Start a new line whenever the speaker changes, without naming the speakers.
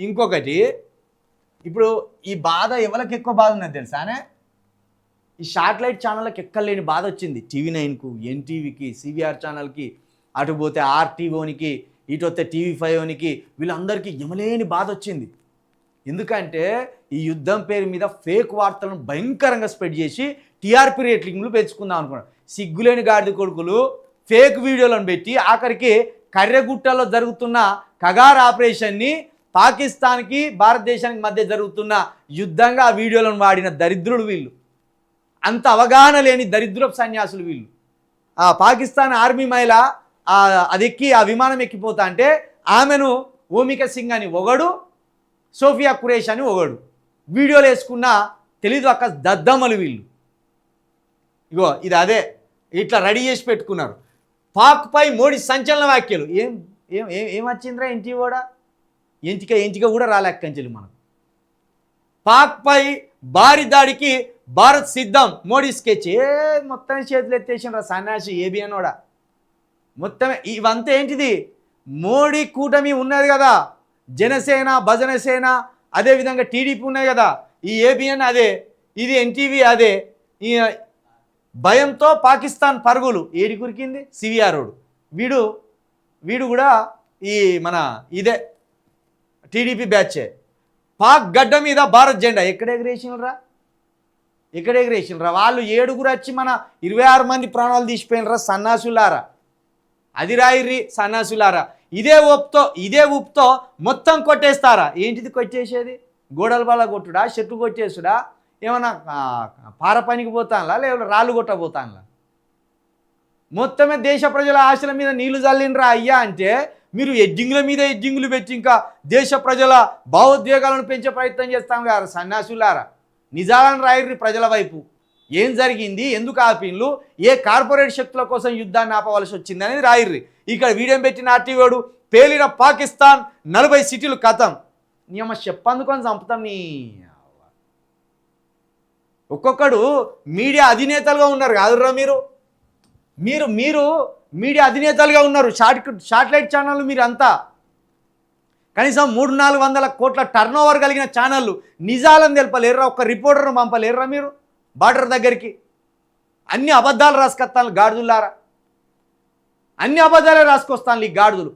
ఇంకొకటి ఇప్పుడు ఈ బాధ ఎవరికి ఎక్కువ బాధ ఉన్నది తెలుసానే ఈ శాటిలైట్ ఛానళ్ళకి ఎక్కలేని బాధ వచ్చింది. టీవీ నైన్కు ఎన్టీవీకి సివిఆర్ ఛానల్కి అటు పోతే ఆర్టీఓనికి ఇటు వస్తే టీవీ ఫైవ్నికి వీళ్ళందరికీ ఎమలేని బాధ వచ్చింది. ఎందుకంటే ఈ యుద్ధం పేరు మీద ఫేక్ వార్తలను భయంకరంగా స్ప్రెడ్ చేసి టీఆర్పీ రేటింగ్లు పెంచుకుందాం అనుకున్నాడు సిగ్గులేని గాడిద కొడుకులు ఫేక్ వీడియోలను పెట్టి ఆఖరికి కర్రెగుట్టలో జరుగుతున్న కగార్ ఆపరేషన్ని పాకిస్తాన్కి భారతదేశానికి మధ్య జరుగుతున్న యుద్ధంగా ఆ వీడియోలను వాడిన దరిద్రులు వీళ్ళు. అంత అవగాహన లేని దరిద్రపు సన్యాసులు వీళ్ళు. ఆ పాకిస్తాన్ ఆర్మీ మహిళ అది ఎక్కి ఆ విమానం ఎక్కిపోతా అంటే ఆమెను ఓమిక సింగ్ అని ఒకడు సోఫియా కురేష్ అని ఒకడు. వీడియోలు వేసుకున్న తెలీదు అక్క దద్దమ్మలు వీళ్ళు. ఇగో ఇది అదే. ఇట్లా రెడీ చేసి పెట్టుకున్నారు. పాక్పై మోడీ సంచలన వ్యాఖ్యలు. ఏం ఏం ఏం ఏం వచ్చిందిరా ఇంటి కూడా ఎంటిక ఎంచిక కూడా రాలేకంచెలు మనకు. పాక్పై భారీ దాడికి భారత్ సిద్ధం. మోడీ స్కెచ్. ఏ మొత్తం చేతులు ఎత్తేసిండ్రా సన్యాసి ఏబి అనోడా మొత్తం ఇవంతా ఏంటిది? మోడీ కూటమి ఉన్నది కదా. జనసేన భజన సేన అదేవిధంగా టీడీపీ ఉన్నాయి కదా. ఈ ఏబిఎన్ అదే ఇది ఎన్టీవీ అదే. ఈ భయంతో పాకిస్తాన్ పరుగులు. ఏడి కురికింది సివిఆర్ వీడు వీడు కూడా ఈ మన ఇదే టీడీపీ బ్యాచే. పాక్ గడ్డ మీద భారత్ జెండా. ఎక్కడ ఎగరేసినరా ఎక్కడ ఎగరేసినరా వాళ్ళు ఏడుగురు వచ్చి మన ఇరవై ఆరు మంది ప్రాణాలు తీసిపోయినరా సన్నాసులారా. అది రాయిర్రి సన్నాసులారా. ఇదే ఉప్తో ఇదే ఉప్పుతో మొత్తం కొట్టేస్తారా? ఏంటిది కొట్టేసేది? గోడల బల కొట్టుడా? చెట్టు కొట్టేసుడా? ఏమన్నా పార పనికి పోతానులా? లేదా రాళ్ళు కొట్టబోతానులా? మొత్తమే దేశ ప్రజల ఆశల మీద నీళ్ళు చల్లినరా అయ్యా అంటే మీరు ఎడ్జింగ్ల మీద ఎడ్జింగ్లు పెట్టి ఇంకా దేశ ప్రజల భావోద్వేగాలను పెంచే ప్రయత్నం చేస్తాం గారు సన్యాసులారా నిజాలను రాయర్రి ప్రజల వైపు. ఏం జరిగింది? ఎందుకు ఆపిన్లు ఏ కార్పొరేట్ శక్తుల కోసం యుద్ధాన్ని ఆపవలసి వచ్చింది అనేది రాయిర్రి. ఇక్కడ వీడియో పెట్టిన ఆర్టీవాడు పేలిన పాకిస్తాన్ నలభై సిటీలు కథం. నియమ చెప్పందుకొని చంపుతాం నీ ఒక్కొక్కడు మీడియా అధినేతలుగా ఉన్నారు. కాదురా మీరు? మీరు మీరు మీడియా అధినేతలుగా ఉన్నారు. షార్ట్ షార్ట్లైట్ ఛానళ్ళు మీరు అంతా కనీసం మూడు నాలుగు వందల కోట్ల టర్న్ ఓవర్ కలిగిన ఛానళ్ళు నిజాలను తెలపలేరురా ఒక్క రిపోర్టర్ను పంపలేరురా మీరు? బార్డర్ దగ్గరికి. అన్ని అబద్ధాలు రాసుకొస్తాను గాడిదులారా అన్ని అబద్ధాలే రాసుకొస్తాను ఈ గాడిదలు.